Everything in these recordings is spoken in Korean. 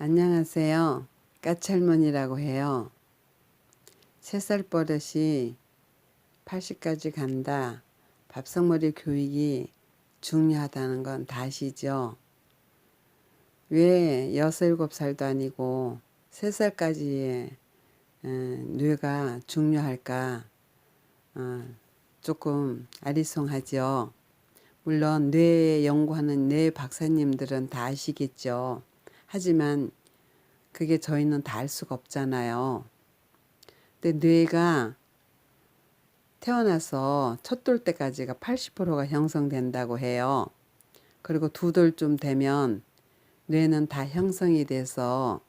안녕하세요. 까찰몬이라고 해요. 세살 버릇이 80까지 간다. 밥성머리 교육이 중요하다는 건다 아시죠? 왜 여섯 일곱 살도 아니고 세 살까지의 어, 뇌가 중요할까? 어, 조금 아리송하죠. 물론 뇌 연구하는 뇌 박사님들은 다 아시겠죠. 하지만 그게 저희는 다 알 수가 없잖아요. 근데 뇌가 태어나서 첫 돌 때까지가 80%가 형성된다고 해요. 그리고 두 돌쯤 되면 뇌는 다 형성이 돼서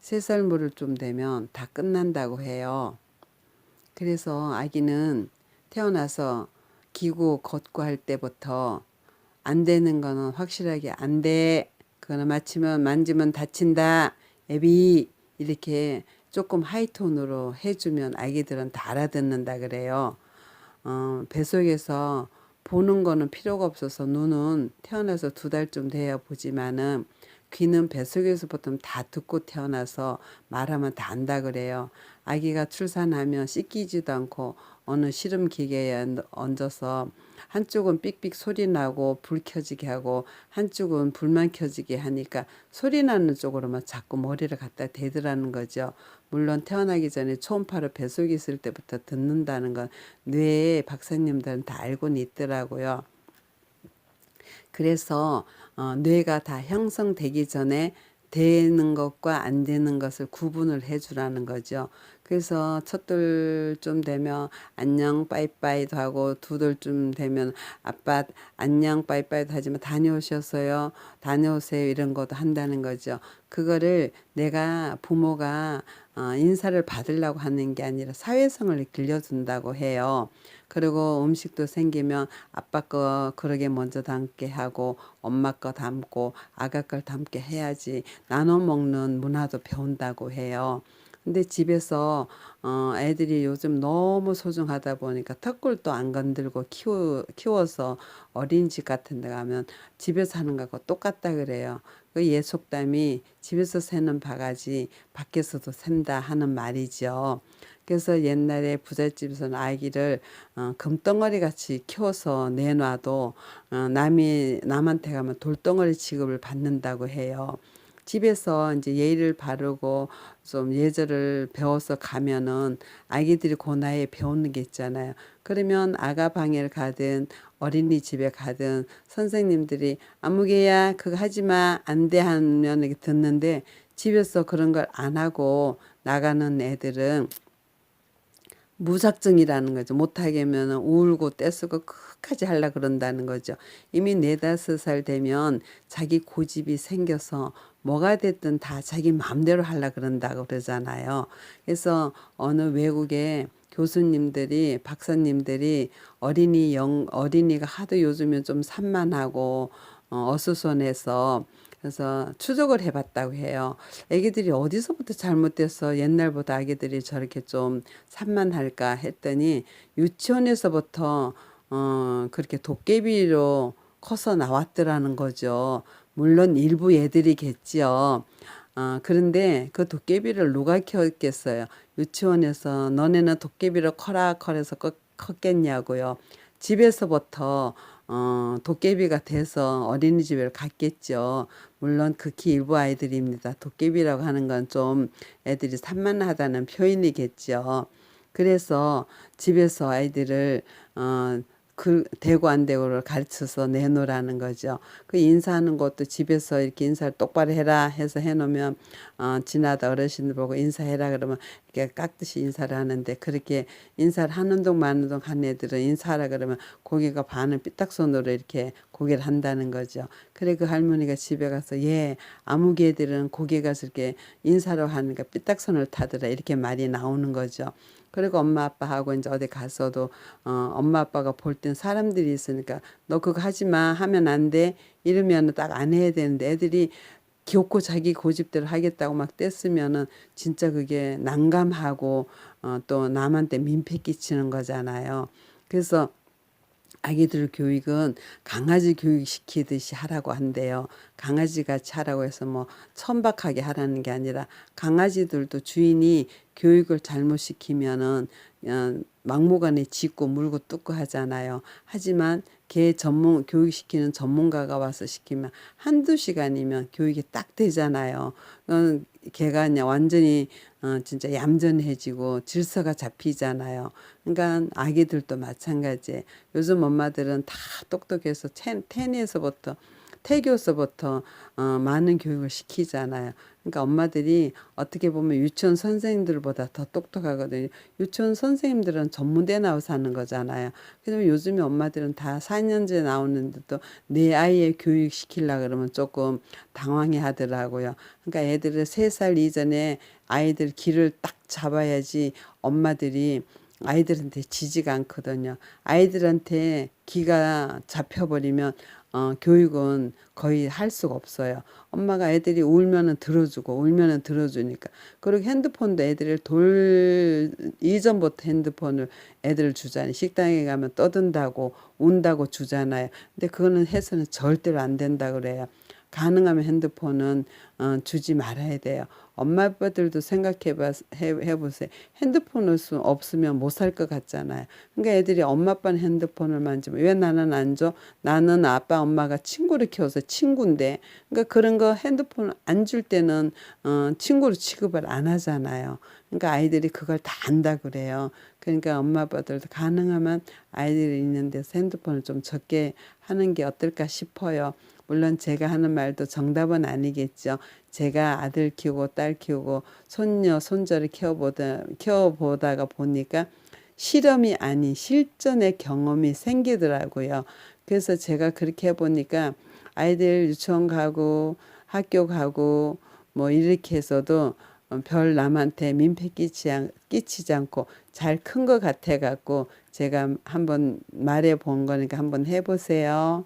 세 살 무를쯤 되면 다 끝난다고 해요. 그래서 아기는 태어나서 기고 걷고 할 때부터 안 되는 거는 확실하게 안 돼. 그거는 마치면 만지면 다친다. 애비 이렇게 조금 하이톤으로 해주면 아기들은 다 알아듣는다 그래요. 어, 뱃속에서 보는 거는 필요가 없어서 눈은 태어나서 두 달쯤 돼야 보지만은 귀는 뱃속에서부터 다 듣고 태어나서 말하면 다 안다 그래요. 아기가 출산하면 씻기지도 않고 어느 실험 기계에 얹어서 한쪽은 삑삑 소리 나고 불 켜지게 하고 한쪽은 불만 켜지게 하니까 소리 나는 쪽으로만 자꾸 머리를 갖다 대더라는 거죠. 물론 태어나기 전에 초음파를 뱃속에 있을 때부터 듣는다는 건 뇌에 박사님들은 다 알고는 있더라고요. 그래서 어, 뇌가 다 형성되기 전에 되는 것과 안 되는 것을 구분을 해주라는 거죠. 그래서 첫돌좀 되면 안녕 빠이빠이도 하고 두 돌쯤 되면 아빠 안녕 빠이빠이도 하지만 다녀오셨어요. 다녀오세요. 이런 것도 한다는 거죠. 그거를 내가 부모가 어, 인사를 받으려고 하는 게 아니라 사회성을 길려준다고 해요. 그리고 음식도 생기면 아빠 거 그러게 먼저 담게 하고 엄마 거 담고 아가 걸 담게 해야지 나눠 먹는 문화도 배운다고 해요. 근데 집에서 어 애들이 요즘 너무 소중하다 보니까 턱골도 안 건들고 키워, 키워서 어린이집 같은 데 가면 집에서 하는 거하고 똑같다 그래요. 그 예속담이 집에서 새는 바가지 밖에서도 샌다 하는 말이죠. 그래서 옛날에 부잣집에서는 아기를 어, 금덩어리 같이 키워서 내놔도 어, 남이 남한테 가면 돌덩어리 취급을 받는다고 해요. 집에서 이제 예의를 바르고 좀 예절을 배워서 가면은 아기들이 그 나이에 배우는 게 있잖아요. 그러면 아가 방에 가든 어린이집에 가든 선생님들이 아무개야 그거 하지 마. 안 돼 하면 이렇게 듣는데 집에서 그런 걸 안 하고 나가는 애들은 무작정이라는 거죠. 못하게 하면 울고 떼쓰고 끝까지 하려 그런다는 거죠. 이미 네다섯 살 되면 자기 고집이 생겨서 뭐가 됐든 다 자기 마음대로 하려 그런다고 그러잖아요. 그래서 어느 외국에 교수님들이 박사님들이 어린이 영 어린이가 하도 요즘에 좀 산만하고 어, 어수선해서 그래서 추적을 해봤다고 해요. 애기들이 어디서부터 잘못돼서 옛날보다 아기들이 저렇게 좀 산만할까 했더니 유치원에서부터 어 그렇게 도깨비로 커서 나왔더라는 거죠. 물론 일부 애들이겠지요. 어, 그런데 그 도깨비를 누가 키웠겠어요? 유치원에서 너네는 도깨비를 커라 커래서 컸겠냐고요. 집에서부터 어, 도깨비가 돼서 어린이집에 갔겠죠. 물론 극히 일부 아이들입니다. 도깨비라고 하는 건 좀 애들이 산만하다는 표현이겠죠. 그래서 집에서 아이들을 어, 그 되고 안 되고를 가르쳐서 내놓으라는 거죠. 그 인사하는 것도 집에서 이렇게 인사를 똑바로 해라 해서 해놓으면 어, 지나다 어르신들 보고 인사해라 그러면 이렇게 깍듯이 인사를 하는데 그렇게 인사를 하는 동 마는 동 한 애들은 인사하라 그러면 고개가 반은 삐딱손으로 이렇게 고개를 한다는 거죠. 그래 그 할머니가 집에 가서 예 아무개 애들은 고개 가서 이렇게 인사를 하니까 삐딱손을 타더라 이렇게 말이 나오는 거죠. 그리고 엄마 아빠하고 이제 어디 가서도 어 엄마 아빠가 볼 땐 사람들이 있으니까 너 그거 하지 마 하면 안 돼 이러면 딱 안 해야 되는데 애들이 귀엽고 자기 고집대로 하겠다고 막 뗐으면은 진짜 그게 난감하고 어 또 남한테 민폐 끼치는 거잖아요. 그래서 아기들 교육은 강아지 교육 시키듯이 하라고 한대요. 강아지 같이 하라고 해서 뭐 천박하게 하라는 게 아니라 강아지들도 주인이 교육을 잘못 시키면은 어, 막무가내 짖고 물고 뜯고 하잖아요. 하지만 개 전문 교육시키는 전문가가 와서 시키면 한두 시간이면 교육이 딱 되잖아요. 어, 걔가 그냥 완전히 어, 진짜 얌전해지고 질서가 잡히잖아요. 그러니까 아기들도 마찬가지예요. 요즘 엄마들은 다 똑똑해서 텐, 텐에서부터 태교서부터 어, 많은 교육을 시키잖아요. 그러니까 엄마들이 어떻게 보면 유치원 선생님들보다 더 똑똑하거든요. 유치원 선생님들은 전문대 나와서 하는 거잖아요. 그래서 요즘에 엄마들은 다 4년제 나오는데도 내 아이의 교육 시키려 그러면 조금 당황해 하더라고요. 그러니까 애들을 3살 이전에 아이들 길을 딱 잡아야지 엄마들이 아이들한테 지지가 않거든요. 아이들한테 기가 잡혀버리면 어, 교육은 거의 할 수가 없어요. 엄마가 애들이 울면은 들어주고 울면은 들어주니까. 그리고 핸드폰도 애들을 돌 이전부터 핸드폰을 애들 주잖아요. 식당에 가면 떠든다고 운다고 주잖아요. 근데 그거는 해서는 절대로 안 된다 그래요. 가능하면 핸드폰은 어, 주지 말아야 돼요. 엄마 아빠들도 생각해 봐 해보세요. 핸드폰을 수 없으면 못 살 것 같잖아요. 그러니까 애들이 엄마 아빠는 핸드폰을 만지면 왜 나는 안 줘? 나는 아빠 엄마가 친구를 키워서 친구인데 그러니까 그런 거 핸드폰 안 줄 때는 어, 친구로 취급을 안 하잖아요. 그러니까 아이들이 그걸 다 안다 그래요. 그러니까 엄마 아빠들도 가능하면 아이들이 있는 데서 핸드폰을 좀 적게 하는 게 어떨까 싶어요. 물론 제가 하는 말도 정답은 아니겠죠. 제가 아들 키우고 딸 키우고 손녀 손자를 키워보다 키워보다가 보니까 실험이 아닌 실전의 경험이 생기더라고요. 그래서 제가 그렇게 해보니까 아이들 유치원 가고 학교 가고 뭐 이렇게 해서도 별 남한테 민폐 끼치, 끼치지 않고 잘 큰 것 같아 갖고 제가 한번 말해 본 거니까 한번 해보세요.